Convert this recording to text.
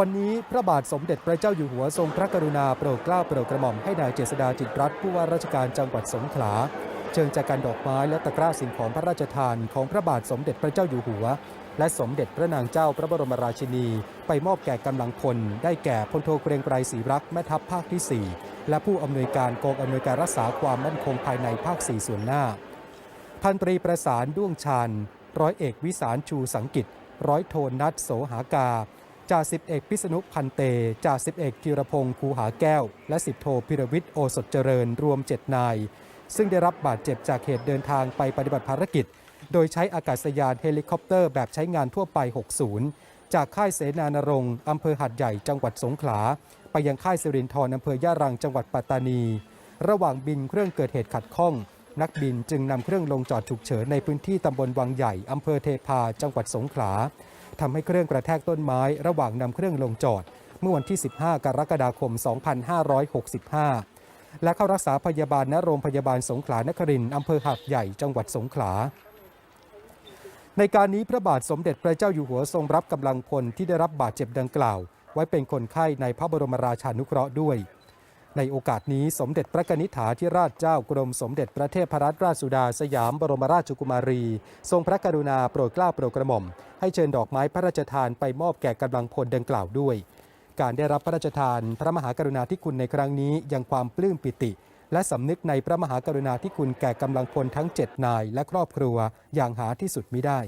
วันนี้พระบาทสมเด็จพระเจ้าอยู่หัวทรงพระกรุณาโปรดเกล้าโปรดกระหม่อมให้นายเจษดาจิตรัตน์ผู้ว่าราชการจังหวัดสงขลาเชิญจากการดอกไม้และตะกร้าสิ่งของพระราชทานของพระบาทสมเด็จพระเจ้าอยู่หัว และสมเด็จพระนางเจ้าพระบรมราชินี ไปมอบแก่กำลังพล ได้แก่พลโทเกรงไกรศรีรักแม่ทัพภาคที่ 4 และผู้อำนวยการกองอำนวยการรักษาความมั่นคงภายในภาค 4 ส่วนหน้า พันตรีประสานด้วงชาญร้อยเอกวิสารชูสังกิจร้อยโทนัทโสหากา จ่าสิบเอกพิษณุพันเตจ่าสิบเอกธีรพงศ์คูหาแก้ว และสิบโทพิรวิทย์โอสถเจริญรวม 7 นาย ซึ่งได้รับบาดเจ็บจากเหตุเดินทางไปปฏิบัติภารกิจ โดยใช้อากาศยานเฮลิคอปเตอร์แบบใช้งานทั่วไป 60 จากค่ายเสนานรงค์อำเภอหัดใหญ่จังหวัดสงขลา ไปยังค่ายสิรินทรอำเภอย่ารังจังหวัดปัตตานี ระหว่างบินเครื่องเกิดเหตุขัดข้อง นักบินจึงนำเครื่องลงจอดฉุกเฉินในพื้นที่ตำบลวังใหญ่อำเภอเทพาจังหวัดสงขลาทำให้เครื่องกระแทกต้นไม้ระหว่างนำเครื่องลงจอด เมื่อวันที่ 15 กรกฎาคม 2565 และเข้ารักษาพยาบาลณโรงพยาบาลสงขลานครินทร์อำเภอหัดใหญ่จังหวัดสงขลาในการนี้พระบาทสมเด็จพระเจ้าอยู่หัวทรงรับกำลังพลที่ได้รับบาดเจ็บดังกล่าว ไว้เป็นคนไข้ในพระบรมราชานุเคราะห์ด้วย ในโอกาสนี้สมเด็จพระกนิษฐาธิราชเจ้ากรมสมเด็จพระเทพรัตนราชสุดาสยามบรมราชกุมารี ทรงพระกรุณาโปรดเกล้าโปรดกระหม่อม ให้เชิญดอกไม้พระราชทานไปมอบแก่กำลังพลดังกล่าวด้วย การได้รับพระราชทานพระมหากรุณาธิคุณในครั้งนี้ยังความปลื้มปิติ และสำนึกในพระมหากรุณาธิคุณแก่กำลังพลทั้ง 7 นายและครอบครัวอย่างหาที่สุดมิได้